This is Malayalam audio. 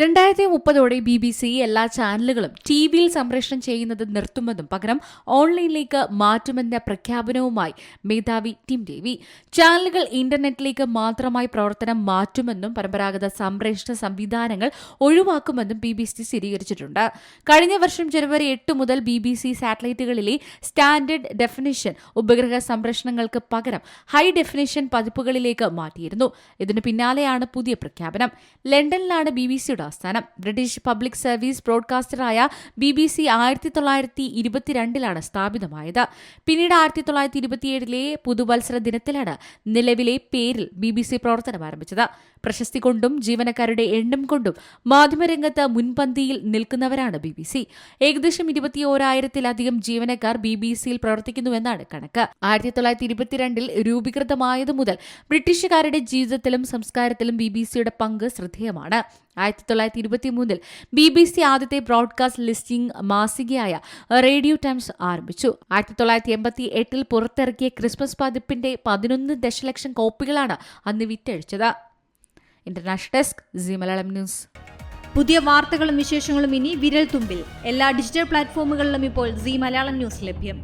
രണ്ടായിരത്തി മുപ്പതോടെ ബി ബി സി എല്ലാ ചാനലുകളും ടി വിയിൽ സംപ്രേഷണം ചെയ്യുന്നത് നിർത്തുമെന്നും പകരം ഓൺലൈനിലേക്ക് മാറ്റുമെന്ന പ്രഖ്യാപനവുമായി മേധാവി ടിം ദേവി ചാനലുകൾ ഇന്റർനെറ്റിലേക്ക് മാത്രമായി പ്രവർത്തനം മാറ്റുമെന്നും പരമ്പരാഗത സംപ്രേഷണ സംവിധാനങ്ങൾ ഒഴിവാക്കുമെന്നും ബി ബി സി സ്ഥിരീകരിച്ചിട്ടുണ്ട്. കഴിഞ്ഞ വർഷം ജനുവരി എട്ട് മുതൽ ബി ബി സി സാറ്റലൈറ്റുകളിലെ സ്റ്റാൻഡേർഡ് ഡെഫിനിഷൻ ഉപഗ്രഹ സംപ്രേഷണങ്ങൾക്ക് പകരം ഹൈ ഡെഫിനിഷൻ പതിപ്പുകളിലേക്ക് മാറ്റിയിരുന്നു. ഇതിനു പിന്നാലെയാണ് പുതിയ പ്രഖ്യാപനം. ലണ്ടനിലാണ് ബി ബി സിയുടെ ആസ്ഥാനം ബ്രിട്ടീഷ് പബ്ലിക് സർവീസ് ബ്രോഡ്കാസ്റ്ററായ ബി ബി സി ആയിരത്തി തൊള്ളായിരത്തി ഇരുപത്തിരണ്ടിലാണ് സ്ഥാപിതമായത്. പിന്നീട് ആയിരത്തി തൊള്ളായിരത്തി ഇരുപത്തിയേഴിലെ പുതുവത്സര ദിനത്തിലാണ് നിലവിലെ പേരിൽ ബി ബി സി പ്രവർത്തനം ആരംഭിച്ചത്. പ്രശസ്തി കൊണ്ടും ജീവനക്കാരുടെ എണ്ണം കൊണ്ടും മാധ്യമരംഗത്ത് മുൻപന്തിയിൽ നിൽക്കുന്നവരാണ് ബി ബി സി ഏകദേശം ഇരുപത്തി ഓരായിരത്തിലധികം ജീവനക്കാർ ബി ബി സിയിൽ പ്രവർത്തിക്കുന്നുവെന്നാണ് കണക്ക്. ആയിരത്തി തൊള്ളായിരത്തി ഇരുപത്തിരണ്ടിൽ രൂപീകൃതമായതു മുതൽ ബ്രിട്ടീഷുകാരുടെ ജീവിതത്തിലും സംസ്കാരത്തിലും ബി ബി സിയുടെ പങ്ക് ശ്രദ്ധേയമാണ്. ആയിരത്തി തൊള്ളായിരത്തി ഇരുപത്തി മൂന്നിൽ ബി ബി സി ആദ്യത്തെ ബ്രോഡ്കാസ്റ്റ് ലിസ്റ്റിംഗ് മാസികയായ റേഡിയോ ടൈംസ് ആരംഭിച്ചു. ആയിരത്തി തൊള്ളായിരത്തി എൺപത്തി എട്ടിൽ പുറത്തിറക്കിയ ക്രിസ്മസ് പതിപ്പിന്റെ പതിനൊന്ന് ദശലക്ഷം കോപ്പികളാണ് അന്ന് വിറ്റഴിച്ചത്. International desk C Malayalam news. പുതിയ വാർത്തകളും വിശേഷങ്ങളും ഇനി വിരൽ തുമ്പിൽ എല്ലാ ഡിജിറ്റൽ പ്ലാറ്റ്ഫോമുകളിലും ഇപ്പോൾ സി മലയാളം ന്യൂസ് ലഭ്യം.